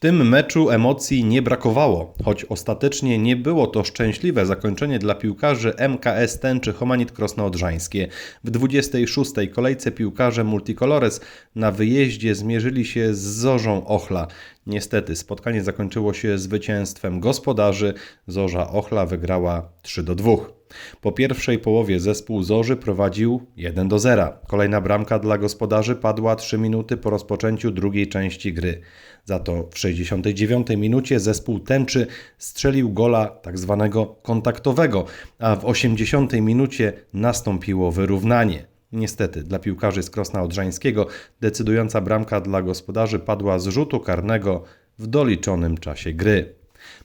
tym meczu emocji nie brakowało, choć ostatecznie nie było to szczęśliwe zakończenie dla piłkarzy MKS Tęczy Homanit Krosno-Odrzańskie. W 26. kolejce piłkarze Multicolores na wyjeździe zmierzyli się z Zorzą Ochla. Niestety spotkanie zakończyło się zwycięstwem gospodarzy. Zorza Ochla wygrała 3 do 2. Po pierwszej połowie zespół Zorzy prowadził 1 do 0. Kolejna bramka dla gospodarzy padła 3 minuty po rozpoczęciu drugiej części gry. Za to w 69 minucie zespół Tęczy strzelił gola tak zwanego kontaktowego, a w 80 minucie nastąpiło wyrównanie. Niestety dla piłkarzy z Krosna Odrzańskiego decydująca bramka dla gospodarzy padła z rzutu karnego w doliczonym czasie gry.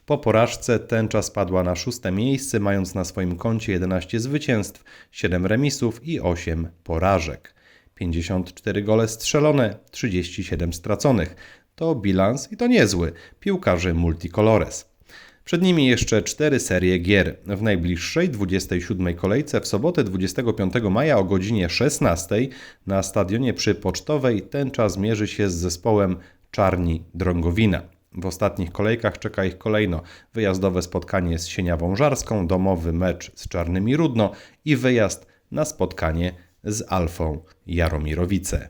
Po porażce tęcza spadła na szóste miejsce, mając na swoim koncie 11 zwycięstw, 7 remisów i 8 porażek. 54 gole strzelone, 37 straconych. To bilans i to niezły piłkarzy Multicolores. Przed nimi jeszcze cztery serie gier. W najbliższej 27 kolejce w sobotę 25 maja o godzinie 16 na stadionie przy Pocztowej tęcza zmierzy się z zespołem Czarni Drągowina. W ostatnich kolejkach czeka ich kolejno wyjazdowe spotkanie z Sieniawą Żarską, domowy mecz z Czarnymi Rudno i wyjazd na spotkanie z Alfą Jaromirowice.